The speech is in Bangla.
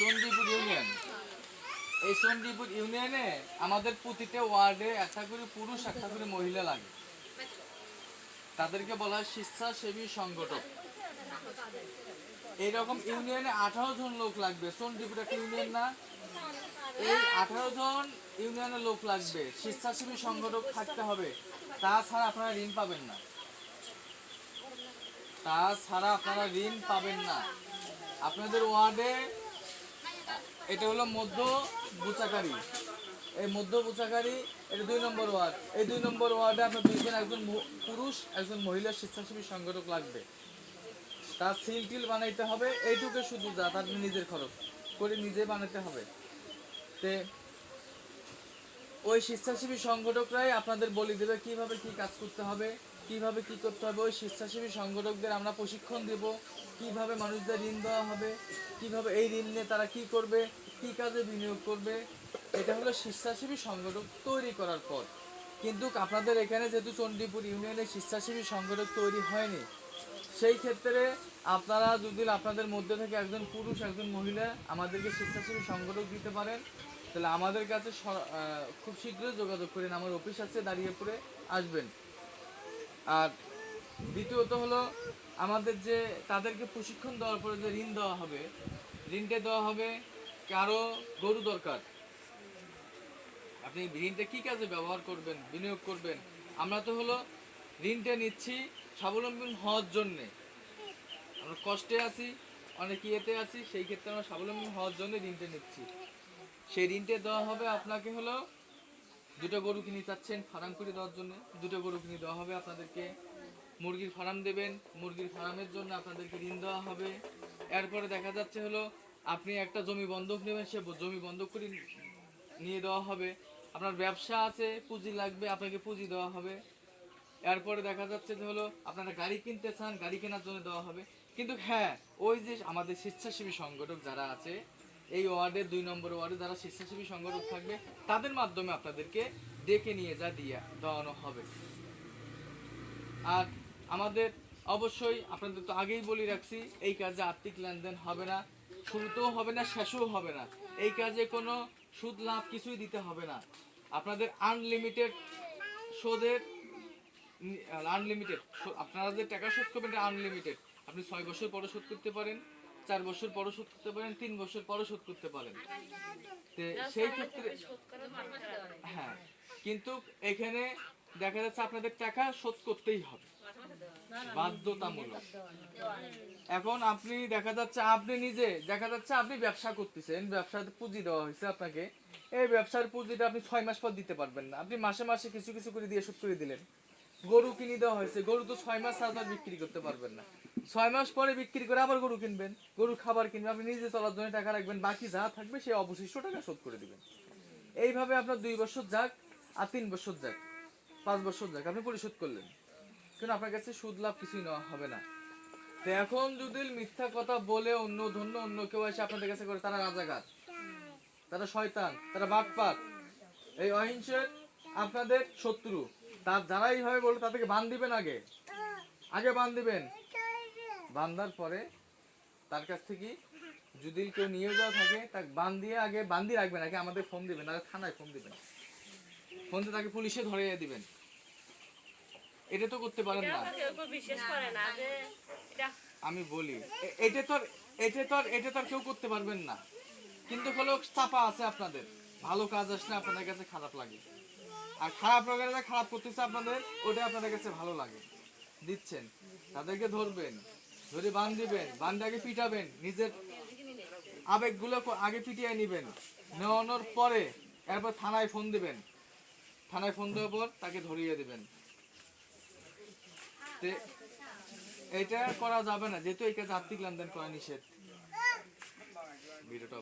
চণ্ডীপুর ইউনিয়ন। এই চণ্ডীপুর ইউনিয়নে আমাদের প্রতিটা ওয়ার্ডে একটা করে পুরুষ, একটা করে মহিলা লাগে। তাদেরকে বলা হয় স্বেচ্ছাসেবী সংগঠক। এইরকম ইউনিয়নে আঠারো জন লোক লাগবে। চণ্ডীপুর একটা ইউনিয়ন না। এই আঠারো জন ইউনিয়নের লোক লাগবে। স্বেচ্ছাসেবী সংগঠক থাকতে হবে। তাছাড়া আপনারা ঋণ পাবেন না। তাছাড়া আপনারা ঋণ পাবেন না। আপনাদের ওয়ার্ডে এটা হলো মধ্য বুচাকারি। এই মধ্য বুচাকারি, এটা দুই নম্বর ওয়ার্ড। এই দুই নম্বর ওয়ার্ডে আপনার দুইজন, একজন পুরুষ, একজন মহিলা স্বেচ্ছাসেবী সংগঠক লাগবে। তার সিল টিল বানাইতে হবে, এইটুকু শুধু যা, তার নিজের খরচ করে নিজে বানাতে হবে। তে ওই স্বেচ্ছাসেবী সংগঠকরাই আপনাদের বলে দেবে কীভাবে কি কাজ করতে হবে। কীভাবে কি করতে হবে? ওই স্বেচ্ছাসেবী সংগঠকদের আমরা প্রশিক্ষণ দেব। কীভাবে মানুষদের ঋণ দেওয়া হবে? কীভাবে এই ঋণ নিয়ে তারা কি করবে? কি কাজে বিনিয়োগ করবে? এটা হলো স্বেচ্ছাসেবী সংগঠক তৈরি করার পর কিন্তু আপনাদের এখানে যেহেতু চণ্ডীপুর ইউনিয়নে স্বেচ্ছাসেবী সংগঠক তৈরি হয়নি, সেই ক্ষেত্রে আপনারা যদি আপনাদের মধ্যে থেকে একজন পুরুষ, একজন মহিলা আমাদেরকে স্বেচ্ছাসেবী সংগঠক দিতে পারেন, তাহলে আমাদের কাছে খুব শীঘ্রই যোগাযোগ করেন আমার অফিস আছে দাঁড়িয়ে পড়ে আসবেন। আর দ্বিতীয়ত হলো আমাদের যে তাদেরকে প্রশিক্ষণ দেওয়ার পরে যে ঋণ দেওয়া হবে, ঋণটা দেওয়া হবে কারও গরু দরকার। আপনি ঋণটা কি কাজে ব্যবহার করবেন, বিনিয়োগ করবেন? আমরা তো হলো ঋণটা নিচ্ছি স্বাবলম্বী হওয়ার জন্যে। আমরা কষ্টে আছি, অনেক ইয়েতে আছি, সেই ক্ষেত্রে আমরা স্বাবলম্বী হওয়ার জন্য ঋণটা নিচ্ছি। সেই ঋণটা দেওয়া হবে আপনাকে হলো দুটো গরু কিনে চাচ্ছেন ফার্ম করে দেওয়ার জন্য। দুটো গরু কিনে দেওয়া হবে আপনাদেরকে। মুরগির ফার্ম দেবেন, মুরগির ফার্মের জন্য আপনাদেরকে ঋণ দেওয়া হবে। এরপরে দেখা যাচ্ছে হলো, আপনি একটা জমি বন্ধক নেবেন, সে জমি বন্ধক করে নিয়ে দেওয়া হবে। আপনার ব্যবসা আছে, পুঁজি লাগবে, আপনাকে পুঁজি দেওয়া হবে। এরপরে দেখা যাচ্ছে যে হলো, আপনারা গাড়ি কিনতে চান, গাড়ি কেনার জন্য দেওয়া হবে। কিন্তু হ্যাঁ ওই যে আমাদের স্বেচ্ছাসেবী সংগঠক যারা আছে এই ওয়ার্ডের দুই নম্বর ওয়ার্ডে যারা স্বেচ্ছাসেবী সংগঠক থাকবে, তাদের মাধ্যমে আপনাদেরকে ডেকে নিয়ে যা দিয়ে দেওয়ানো হবে। আর আমাদের অবশ্যই আপনাদের তো আগেই বলে রাখছি, এই কাজে আর্থিক লেনদেন হবে না, শুরুতেও হবে না, শেষও হবে না। এই কাজে কোনো সুদ লাভ কিছুই দিতে হবে না। আপনাদের আনলিমিটেড সুদের আনলিমিটেড আপনারা যে টাকা শোধ করবেন আনলিমিটেড। আপনি ছয় বছর পরে শোধ করতে পারেন। চার বছর পরে শোধ করতে পারেন তিন বছর পরে শোধ করতে পারেন। সেই ক্ষেত্রে হ্যাঁ কিন্তু এখানে দেখা যাচ্ছে আপনাদের টাকা শোধ করতেই হবে। বাধ্যতামূলক। এখন আপনি দেখা যাচ্ছে আপনি নিজে দেখা যাচ্ছে আপনি ব্যবসা করতেছেন ব্যবসাতে পুঁজি দেওয়া হয়েছে আপনাকে। এই ব্যবসার পুঁজিটা আপনি ছয় মাস পর দিতে পারবেন না। আপনি মাসে মাসে কিছু কিছু করে দিয়ে শোধ করে দিলেন। গরু কিনে দেওয়া হয়েছে। গরু তো ছয় মাস ছাড়া বিক্রি করতে পারবেন না। ছয় মাস পরে বিক্রি করে আবার গরু কিনবেন। গরু খাবার কিনবেন, আপনি নিজে চলার জন্য টাকা রাখবেন, বাকি যা থাকবে সেই অবশিষ্ট টাকা শোধ করে দিবেন। এইভাবে আপনার দুই বছর যাক আর তিন বছর যাক, পাঁচ বছর যাক, আপনি পরিশোধ করলেন। কিন্তু আপনার কাছে সুদ লাভ কিছুই নেওয়া হবে না। তো এখন যদি মিথ্যা কথা বলে অন্য ধন্য অন্য কেউ এসে আপনাদের কাছে করে, তারা রাজাঘাট, তারা শয়তান, তারা বাটপাত এই অহিংসের আপনাদের শত্রু। তার যারা এইভাবে বলবে তাদেরকে বান দিবেন আগে? আগে বান দিবেন? বান্ধার পরে তার কাছ থেকে যদি কেউ নিয়ে যাওয়া থাকে তাকে বান দিয়ে আগে বান্দি রাখবেন আগে আমাদের ফোন দিবেন আগে থানায় ফোন দিবেন। ফোন দিয়ে তাকে পুলিশে ধরে দিবেন। এটা তো করতে পারেন না। আমি বলি এটা তো এটা তো এটা তো কেউ করতে পারবেন না। কিন্তু হলো চাপা আছে আপনাদের। ভালো কাজ আসলে আপনাদের কাছে খারাপ লাগে। আর খারাপ যা খারাপ করতেছে আপনাদের ওটা আপনাদের কাছে ভালো লাগে। দিচ্ছেন। তাদেরকে ধরবেন। ধরে বান দিবেন। বান্ধে আগে পিটাবেন। নিজের আবেগগুলো আগে পিটিয়ে নেবেন। নেওয়ানোর পরে এরপর থানায় ফোন দিবেন। থানায় ফোন দেওয়ার পর তাকে ধরিয়ে দেবেন। এটা করা যাবে না। যেহেতু এই কাজে আর্থিক লেনদেন করা নিষেধ। ভিডিওটা